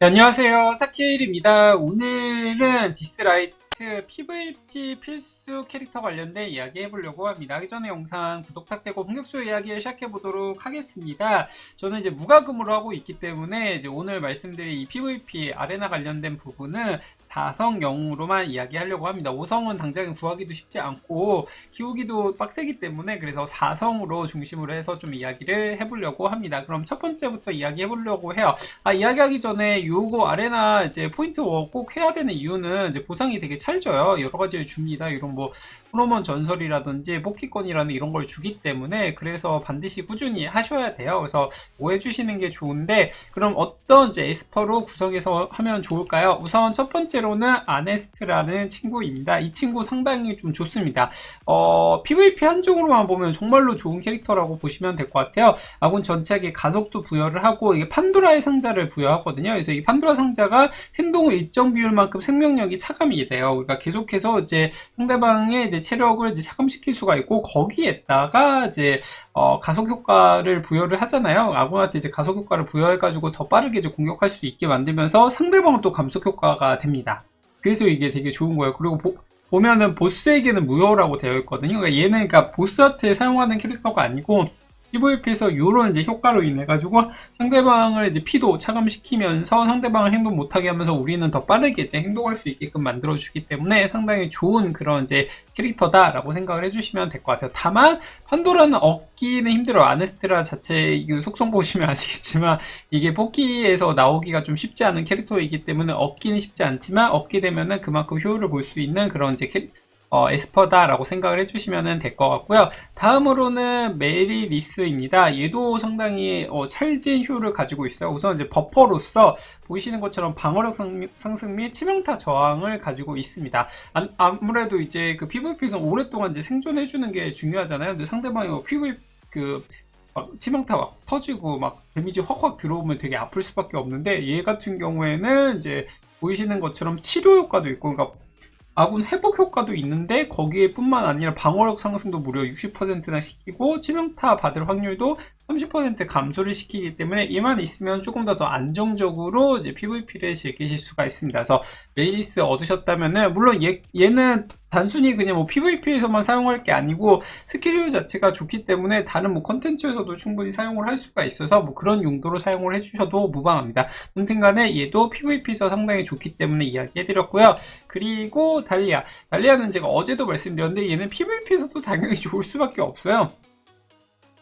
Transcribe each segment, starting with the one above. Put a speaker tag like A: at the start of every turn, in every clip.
A: 네, 안녕하세요. 사케일입니다. 오늘은 디스라이트 PVP 필수 캐릭터 관련된 이야기 해보려고 합니다. 하기 전에 영상 구독 탁되고 본격적으로 이야기를 시작해보도록 하겠습니다. 저는 이제 무과금으로 하고 있기 때문에 이제 오늘 말씀드릴 이 PVP 아레나 관련된 부분은 다성영으로만 이야기하려고 합니다. 5성은 당장에 구하기도 쉽지 않고 키우기도 빡세기 때문에 그래서 4성으로 중심으로 해서 좀 이야기를 해보려고 합니다. 그럼 첫 번째부터 이야기해보려고 해요. 아, 이야기하기 전에 요거 아레나 이제 포인트 꼭 해야 되는 이유는 이제 보상이 되게 찰져요. 여러 가지를 줍니다. 이런 뭐 프로몬 전설이라든지 뽑기권이라는 이런 걸 주기 때문에 그래서 반드시 꾸준히 하셔야 돼요. 그래서 오해 주시는 게 좋은데 그럼 어떤 이제 에스퍼로 구성해서 하면 좋을까요? 우선 첫 번째로는 아네스트라는 친구입니다. 이 친구 상당히 좀 좋습니다. 어, PVP 한쪽으로만 보면 정말로 좋은 캐릭터라고 보시면 될 것 같아요. 아군 전체에게 가속도 부여를 하고 이게 판도라의 상자를 부여하거든요. 그래서 이 판도라 상자가 행동을 일정 비율만큼 생명력이 차감이 돼요. 그러니까 계속해서 이제 상대방의 이제 체력을 이제 차감시킬 수가 있고 거기에다가 이제 어, 가속 효과를 부여를 하잖아요. 아군한테 이제 가속 효과를 부여해가지고 더 빠르게 이제 공격할 수 있게 만들면서 상대방은 또 감속 효과가 됩니다. 그래서 이게 되게 좋은 거예요. 그리고 보, 보면은 보스에게는 무효라고 되어 있거든요. 그러니까 얘는 그러니까 보스한테 사용하는 캐릭터가 아니고 PVP에서 이런 이제 효과로 인해 가지고 상대방을 이제 피도 차감시키면서 상대방을 행동 못하게 하면서 우리는 더 빠르게 이제 행동할 수 있게끔 만들어주기 때문에 상당히 좋은 그런 이제 캐릭터다라고 생각을 해주시면 될 것 같아요. 다만 판도라는 얻기는 힘들어. 아네스트라 자체 이 속성 보시면 아시겠지만 이게 뽑기에서 나오기가 좀 쉽지 않은 캐릭터이기 때문에 얻기는 쉽지 않지만 얻게 되면은 그만큼 효율을 볼 수 있는 그런 이제 캐, 어, 에스퍼다라고 생각을 해주시면 될 것 같고요. 다음으로는 메리리스입니다. 얘도 상당히 어, 찰진 효율을 가지고 있어요. 우선 이제 버퍼로서 보이시는 것처럼 방어력 상승 및 치명타 저항을 가지고 있습니다. 아, 무래도 이제 그 PVP에서 오랫동안 이제 생존해주는 게 중요하잖아요. 근데 상대방이 뭐 PVP 그 치명타 막 터지고 막 데미지 확확 들어오면 되게 아플 수밖에 없는데 얘 같은 경우에는 이제 보이시는 것처럼 치료 효과도 있고 그러니까 아군 회복 효과도 있는데 거기에 뿐만 아니라 방어력 상승도 무려 60%나 시키고 치명타 받을 확률도 30% 감소를 시키기 때문에 이만 있으면 조금 더 더 안정적으로 이제 PVP를 즐기실 수가 있습니다. 그래서 메이리스 얻으셨다면은 물론 얘, 얘는 단순히 그냥 뭐 PVP에서만 사용할 게 아니고 스킬효 자체가 좋기 때문에 다른 뭐 컨텐츠에서도 충분히 사용을 할 수가 있어서 뭐 그런 용도로 사용을 해주셔도 무방합니다. 아무튼 간에 얘도 PVP에서 상당히 좋기 때문에 이야기해드렸고요. 그리고 달리아. 달리아는 제가 어제도 말씀드렸는데 얘는 PVP에서도 당연히 좋을 수밖에 없어요.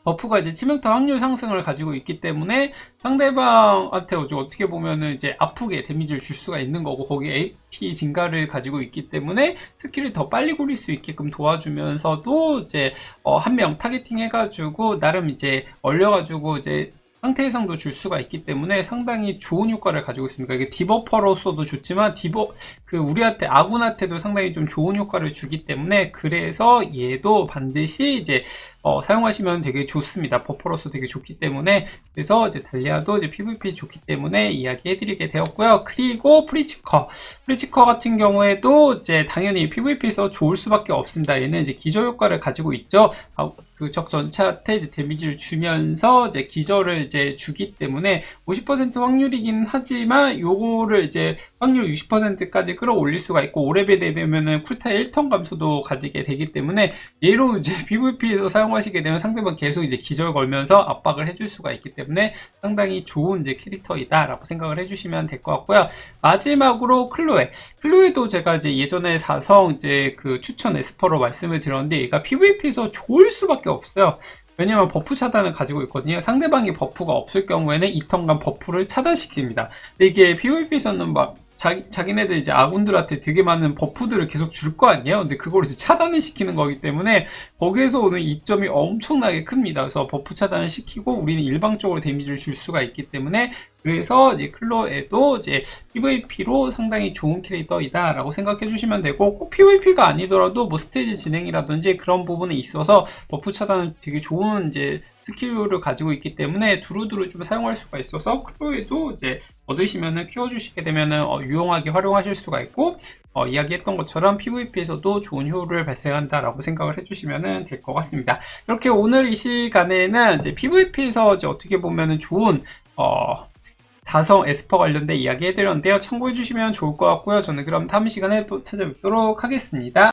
A: 버프가 이제 치명타 확률 상승을 가지고 있기 때문에 상대방한테 어떻게 보면은 이제 아프게 데미지를 줄 수가 있는 거고 거기에 AP 증가를 가지고 있기 때문에 스킬을 더 빨리 굴릴 수 있게끔 도와주면서도 이제 어, 한 명 타겟팅 해가지고 나름 이제 얼려가지고 이제 상태 해상도 줄 수가 있기 때문에 상당히 좋은 효과를 가지고 있습니다. 이게 디버퍼로서도 좋지만 디버 그 우리한테 아군한테도 상당히 좀 좋은 효과를 주기 때문에 그래서 얘도 반드시 이제 어, 사용하시면 되게 좋습니다. 버퍼로서 되게 좋기 때문에 그래서 이제 달리아도 이제 PVP 좋기 때문에 이야기해드리게 되었고요. 그리고 프리치커 프리치커 같은 경우에도 이제 당연히 PVP에서 좋을 수밖에 없습니다. 얘는 이제 기저 효과를 가지고 있죠. 아, 그 적 전체한테 이제 데미지를 주면서 이제 기절을 이제 주기 때문에 50% 확률이긴 하지만 요거를 이제 확률 60%까지 끌어올릴 수가 있고 5레벨 되면은 쿨타 1턴 감소도 가지게 되기 때문에 얘로 이제 PVP에서 사용하시게 되면 상대방 계속 이제 기절 걸면서 압박을 해줄 수가 있기 때문에 상당히 좋은 이제 캐릭터이다라고 생각을 해주시면 될 것 같고요. 마지막으로 클로에 클로에도 제가 이제 예전에 사성 이제 그 추천 에스퍼로 말씀을 드렸는데 얘가 PVP에서 좋을 수밖에 수밖에 없어요. 왜냐면 버프 차단을 가지고 있거든요. 상대방이 버프가 없을 경우에는 이턴간 버프를 차단시킵니다. 근데 이게 PVP에서는 막 자기, 자기네들 이제 아군들한테 되게 많은 버프들을 계속 줄 거 아니에요? 근데 그걸 이제 차단을 시키는 거기 때문에 거기에서 오는 이점이 엄청나게 큽니다. 그래서 버프 차단을 시키고 우리는 일방적으로 데미지를 줄 수가 있기 때문에 그래서 이제 클로에도 이제 PVP로 상당히 좋은 캐릭터이다 라고 생각해 주시면 되고 꼭 PVP가 아니더라도 뭐 스테이지 진행이라든지 그런 부분에 있어서 버프 차단은 되게 좋은 이제 스킬을 가지고 있기 때문에 두루두루 좀 사용할 수가 있어서 클로에도 이제 얻으시면은 키워주시게 되면은 어, 유용하게 활용하실 수가 있고 어, 이야기했던 것처럼 PVP에서도 좋은 효율을 발생한다라고 생각을 해주시면 될 것 같습니다. 이렇게 오늘 이 시간에는 이제 PVP에서 이제 어떻게 보면은 좋은 어, 다성 에스퍼 관련된 이야기 해드렸는데요. 참고해주시면 좋을 것 같고요. 저는 그럼 다음 시간에 또 찾아뵙도록 하겠습니다.